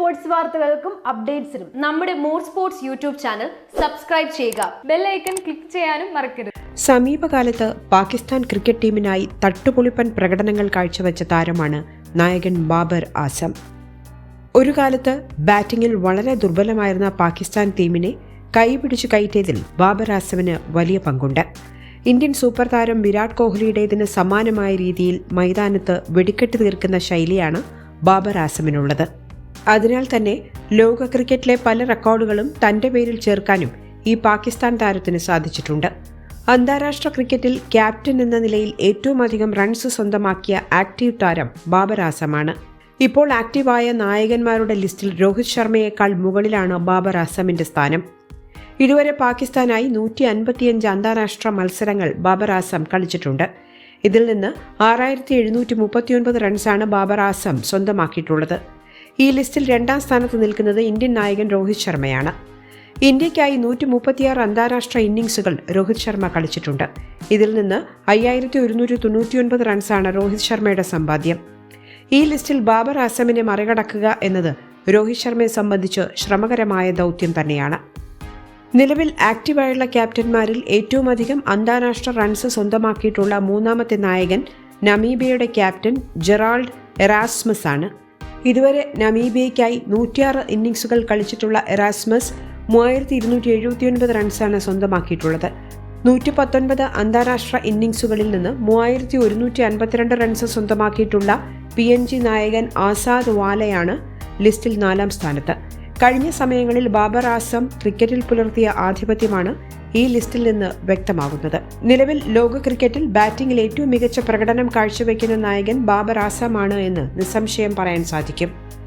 Sports വാർത്തകൾക്കും അപ്ഡേറ്റ്സിനും നമ്മുടെ more sports YouTube channel subscribe ചെയ്യുക. ബെല്ലൈക്കൺ ക്ലിക്ക് ചെയ്യാനും മറക്കരുത്. സമീപകാലത്ത് പാകിസ്ഥാൻ ക്രിക്കറ്റ് ടീമിനായി തട്ടുപൊളിപ്പൻ പ്രകടനങ്ങൾ കാഴ്ചവെച്ച താരമാണ് നായകൻ ബാബർ ആസം. ഒരു കാലത്ത് ബാറ്റിംഗിൽ വളരെ ദുർബലമായിരുന്ന പാകിസ്ഥാൻ ടീമിനെ കൈപിടിച്ചു കയറ്റിയതിൽ ബാബർ ആസമിന് വലിയ പങ്കുണ്ട്. ഇന്ത്യൻ സൂപ്പർ താരം വിരാട് കോഹ്ലിയുടേതിന് സമാനമായ രീതിയിൽ മൈതാനത്ത് വെടിക്കെട്ട് തീർക്കുന്ന ശൈലിയാണ് ബാബർ ആസമിനുള്ളത്. അതിനാൽ തന്നെ ലോക ക്രിക്കറ്റിലെ പല റെക്കോർഡുകളും തന്റെ പേരിൽ ചേർക്കാനും ഈ പാകിസ്ഥാൻ താരത്തിന് സാധിച്ചിട്ടുണ്ട്. അന്താരാഷ്ട്ര ക്രിക്കറ്റിൽ ക്യാപ്റ്റൻ എന്ന നിലയിൽ ഏറ്റവും അധികം റൺസ് സ്വന്തമാക്കിയ ആക്റ്റീവ് താരം ബാബർ ആസമാണ്. ഇപ്പോൾ ആക്റ്റീവായ നായകന്മാരുടെ ലിസ്റ്റിൽ രോഹിത് ശർമ്മയേക്കാൾ മുകളിലാണ് ബാബർ ആസമിന്റെ സ്ഥാനം. ഇതുവരെ പാകിസ്ഥാനായി നൂറ്റി അൻപത്തിയഞ്ച് അന്താരാഷ്ട്ര മത്സരങ്ങൾ ബാബർ ആസം കളിച്ചിട്ടുണ്ട്. ഇതിൽ നിന്ന് ആറായിരത്തി എഴുന്നൂറ്റി മുപ്പത്തിയൊൻപത് റൺസാണ് ബാബർ ആസം സ്വന്തമാക്കിയിട്ടുള്ളത്. ഈ ലിസ്റ്റിൽ രണ്ടാം സ്ഥാനത്ത് നിൽക്കുന്നത് ഇന്ത്യൻ നായകൻ രോഹിത് ശർമ്മയാണ്. ഇന്ത്യയ്ക്കായി നൂറ്റി മുപ്പത്തിയാറ് അന്താരാഷ്ട്ര ഇന്നിംഗ്സുകൾ രോഹിത് ശർമ്മ കളിച്ചിട്ടുണ്ട്. ഇതിൽ നിന്ന് അയ്യായിരത്തി ഒരുന്നൂറ്റി തൊണ്ണൂറ്റിയൊൻപത് റൺസാണ് രോഹിത് ശർമ്മയുടെ സമ്പാദ്യം. ഈ ലിസ്റ്റിൽ ബാബർ ആസമിനെ മറികടക്കുക എന്നത് രോഹിത് ശർമ്മയെ സംബന്ധിച്ച് ശ്രമകരമായ ദൗത്യം തന്നെയാണ്. നിലവിൽ ആക്റ്റീവായുള്ള ക്യാപ്റ്റന്മാരിൽ ഏറ്റവും അധികം അന്താരാഷ്ട്ര റൺസ് സ്വന്തമാക്കിയിട്ടുള്ള മൂന്നാമത്തെ നായകൻ നമീബിയയുടെ ക്യാപ്റ്റൻ ജെറാൾഡ് എറാസ്മസ് ആണ് ഇതുവരെ നമീബിയയ്ക്കായി നൂറ്റിയാറ് ഇന്നിംഗ്സുകൾ കളിച്ചിട്ടുള്ള എറാസ്മസ് മൂവായിരത്തി ഇരുന്നൂറ്റി എഴുപത്തിയൊൻപത് റൺസാണ് സ്വന്തമാക്കിയിട്ടുള്ളത്. നൂറ്റി പത്തൊൻപത് അന്താരാഷ്ട്ര ഇന്നിംഗ്സുകളിൽ നിന്ന് മൂവായിരത്തി ഒരുന്നൂറ്റി അൻപത്തിരണ്ട് റൺസ് സ്വന്തമാക്കിയിട്ടുള്ള പി എൻ ജി നായകൻ ആസാദ് വാലയാണ് ലിസ്റ്റിൽ നാലാം സ്ഥാനത്ത്. കഴിഞ്ഞ സമയങ്ങളിൽ ബാബർ ആസം ക്രിക്കറ്റിൽ പുലർത്തിയ ആധിപത്യമാണ് ഈ ലിസ്റ്റിൽ നിന്ന് വ്യക്തമാകുന്നത്. നിലവിൽ ലോക ക്രിക്കറ്റിൽ ബാറ്റിംഗിൽ ഏറ്റവും മികച്ച പ്രകടനം കാഴ്ചവെക്കുന്ന നായകൻ ബാബർ ആസാമാണ് എന്ന് നിസ്സംശയം പറയാൻ സാധിക്കും.